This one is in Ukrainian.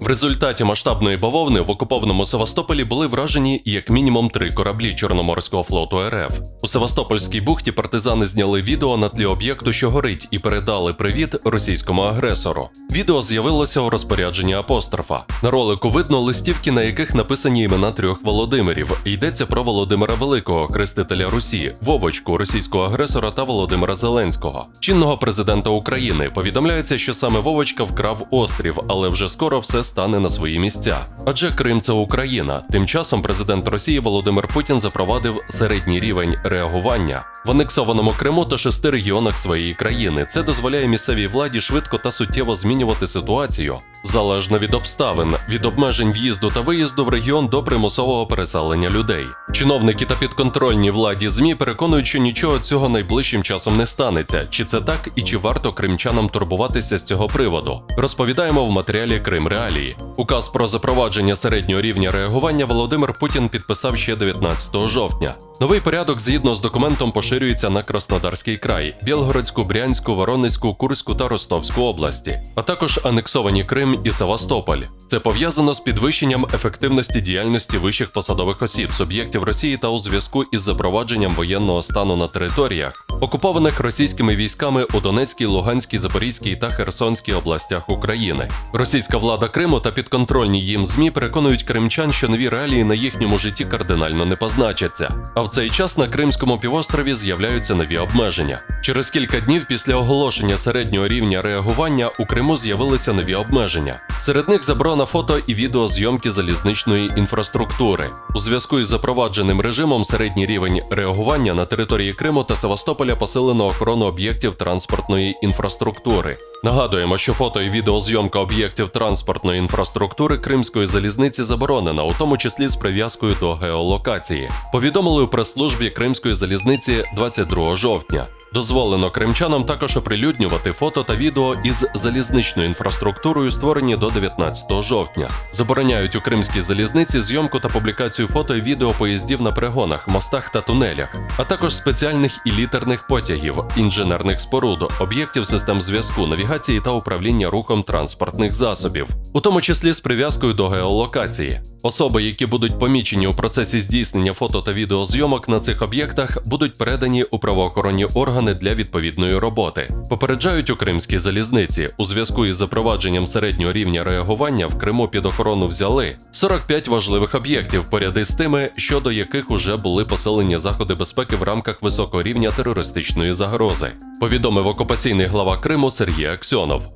В результаті масштабної бавовни в окупованому Севастополі були вражені як мінімум три кораблі Чорноморського флоту РФ. У Севастопольській бухті партизани зняли відео на тлі об'єкту, що горить, і передали привіт російському агресору. Відео з'явилося у розпорядженні апострофа. На ролику видно листівки, на яких написані імена трьох Володимирів. Йдеться про Володимира Великого, хрестителя Русі, Вовочку, російського агресора та Володимира Зеленського, чинного президента України. Повідомляється, що саме Вовочка вкрав острів, але вже скоро все стане на свої місця. Адже Крим це Україна. Тим часом президент Росії Володимир Путін запровадив середній рівень реагування в анексованому Криму та шести регіонах своєї країни. Це дозволяє місцевій владі швидко та суттєво змінювати ситуацію залежно від обставин, від обмежень в'їзду та виїзду в регіон до примусового переселення людей. Чиновники та підконтрольні владі ЗМІ переконують, що нічого цього найближчим часом не станеться. Чи це так і чи варто кримчанам турбуватися з цього приводу? Розповідаємо в матеріалі Крим Реалії. Указ про запровадження середнього рівня реагування Володимир Путін підписав ще 19 жовтня. Новий порядок згідно з документом поширюється на Краснодарський край, Білгородську, Брянську, Воронезьку, Курську та Ростовську області, а також анексовані Крим і Севастополь. Це пов'язано з підвищенням ефективності діяльності вищих посадових осіб, суб'єктів Росії та у зв'язку із запровадженням воєнного стану на територіях, окупованих російськими військами у Донецькій, Луганській, Запорізькій та Херсонській областях України. Російська влада Криму та підконтрольні їм ЗМІ переконують кримчан, що нові реалії на їхньому житті кардинально не позначаться. А в цей час на Кримському півострові з'являються нові обмеження. Через кілька днів після оголошення середнього рівня реагування у Криму з'явилися нові обмеження. Серед них заборона фото і відеозйомки залізничної інфраструктури. У зв'язку із запровадженим режимом середній рівень реагування на території Криму та Севастополя посилено охорону об'єктів транспортної інфраструктури. Нагадуємо, що фото і відеозйомка об'єктів транспортної інфраструктури Кримської залізниці заборонена, у тому числі з прив'язкою до геолокації. Повідомили у прес-службі Кримської залізниці 22 жовтня. Дозволено кримчанам також оприлюднювати фото та відео із залізничною інфраструктурою, створені до 19 жовтня. Забороняють у кримській залізниці зйомку та публікацію фото і відео поїздів на перегонах, мостах та тунелях, а також спеціальних і літерних потягів, інженерних споруд, об'єктів систем зв'язку, навігації та управління рухом транспортних засобів, у тому числі з прив'язкою до геолокації. Особи, які будуть помічені у процесі здійснення фото та відеозйомок на цих об'єктах, будуть передані у правоохоронні органи для відповідної роботи. Попереджають у кримській залізниці у зв'язку із запровадженням середнього рівня реагування в Криму під охорону взяли 45 важливих об'єктів, поряд із тими, щодо яких уже були посилені заходи безпеки в рамках високого рівня терористичної загрози. Повідомив окупаційний глава Криму Сергій Аксьонов.